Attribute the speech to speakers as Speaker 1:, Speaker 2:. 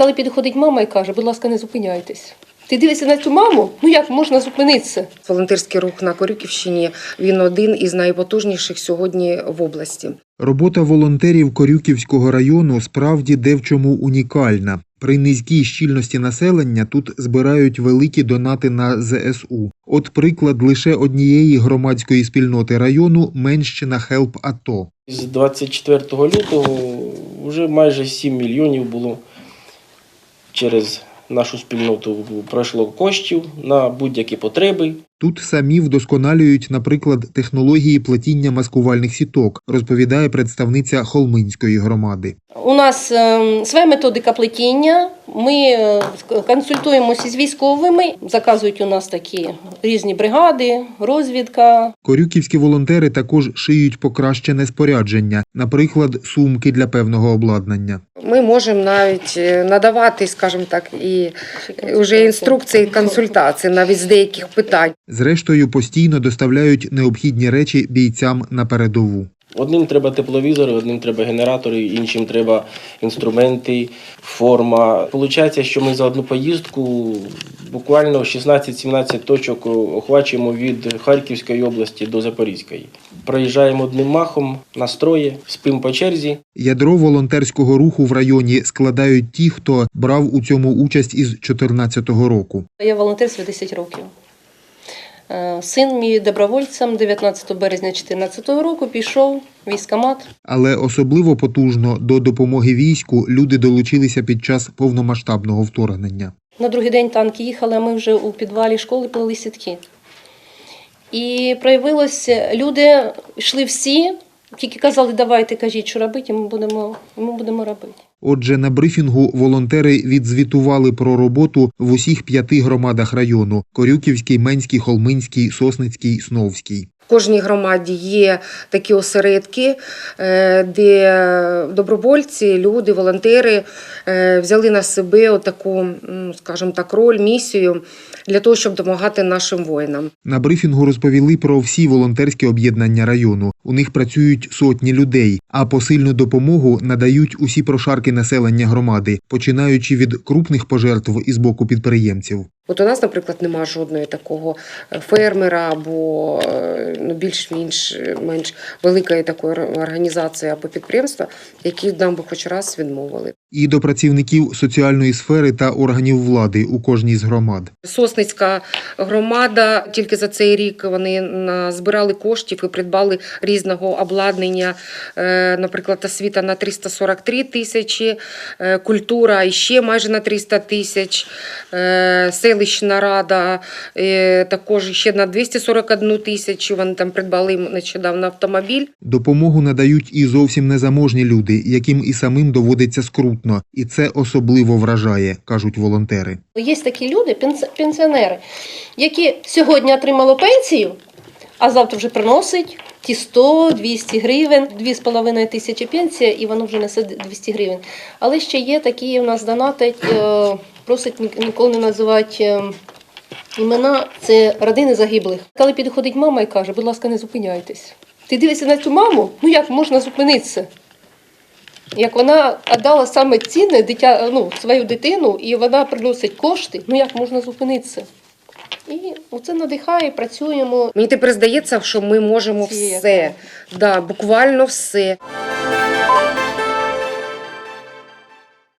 Speaker 1: Коли підходить мама і каже, будь ласка, не зупиняйтесь. Ти дивишся на цю маму, ну як можна зупинитися?
Speaker 2: Волонтерський рух на Корюківщині він один із найпотужніших сьогодні в області.
Speaker 3: Робота волонтерів Корюківського району справді де в чому унікальна. При низькій щільності населення тут збирають великі донати на ЗСУ. От приклад лише однієї громадської спільноти району Менщина Хелп АТО.
Speaker 4: З 24 лютого вже майже 7 мільйонів було через нашу спільноту пройшло коштів на будь-які потреби.
Speaker 3: Тут самі вдосконалюють, наприклад, технології плетіння маскувальних сіток, розповідає представниця Холминської громади.
Speaker 1: У нас е, своя методика плетіння. Ми е, консультуємося з військовими. Заказують у нас такі різні бригади, розвідка.
Speaker 3: Корюківські волонтери також шиють покращене спорядження, наприклад, сумки для певного обладнання.
Speaker 2: Ми можемо навіть е, надавати, скажімо так, і вже інструкції, консультації навіть з деяких питань.
Speaker 3: Зрештою, постійно доставляють необхідні речі бійцям на передову.
Speaker 4: Одним треба тепловізори, одним треба генератори, іншим треба інструменти, форма. Получається, що ми за одну поїздку буквально 16-17 точок охвачуємо від Харківської області до Запорізької. Проїжджаємо одним махом, настрої, спимо по черзі.
Speaker 3: Ядро волонтерського руху в районі складають ті, хто брав у цьому участь із 2014 року.
Speaker 1: Я волонтер з 10 років. Е, Син мій добровольцем 19 березня 2014 року пішов в військкомат.
Speaker 3: Але особливо потужно до допомоги війську люди долучилися під час повномасштабного вторгнення.
Speaker 1: На другий день танки їхали, а ми вже у підвалі школи плели сітки. І проявилося, люди йшли всі, тільки казали, давайте кажіть, що робити, і ми будемо, і ми будемо робити.
Speaker 3: Отже, на брифінгу волонтери відзвітували про роботу в усіх п'яти громадах району: Корюківський, Менський, Холминський, Сосницький, Сновський.
Speaker 2: Кожній громаді є такі осередки, е, де добровольці, люди, волонтери е, взяли на себе таку, скажімо так, роль, місію для того, щоб допомагати нашим воїнам.
Speaker 3: На брифінгу розповіли про всі волонтерські об'єднання району. У них працюють сотні людей, а посильну допомогу надають усі прошарки населення громади, починаючи від крупних пожертв із боку підприємців.
Speaker 2: От у нас, наприклад, нема жодної такого е, фермера або е, ну, більш-менш менш великої такої організації або підприємства, які нам би хоч раз відмовили.
Speaker 3: І до працівників соціальної сфери та органів влади у кожній з громад.
Speaker 2: Сосницька громада тільки за цей рік вони збирали коштів і придбали різного обладнання. Е, Наприклад, освіта на 343 тисячі, е, культура ще майже на 300 тисяч, е, селищна рада також ще на 241 тисячу. Вони там придбали нещодавно автомобіль.
Speaker 3: Допомогу надають і зовсім незаможні люди, яким і самим доводиться скрутно, і це особливо вражає, кажуть волонтери.
Speaker 1: Є такі люди, пенс- пенсіонери, які сьогодні отримали пенсію, а завтра вже приносить ті 100-200 гривень, 2,5 тисячі пенсія, і воно вже несе 200 гривень. Але ще є такі у нас донатять, е, просять ні- ніколи не називати е, імена, це родини загиблих. Коли підходить мама і каже, будь ласка, не зупиняйтесь. Ти дивишся на цю маму, ну як можна зупинитися? Як вона дала саме цінне дитя, ну, свою дитину, і вона приносить кошти, ну як можна зупинитися? І оце надихає, працюємо.
Speaker 2: Мені тепер здається, що ми можемо все, да, буквально все.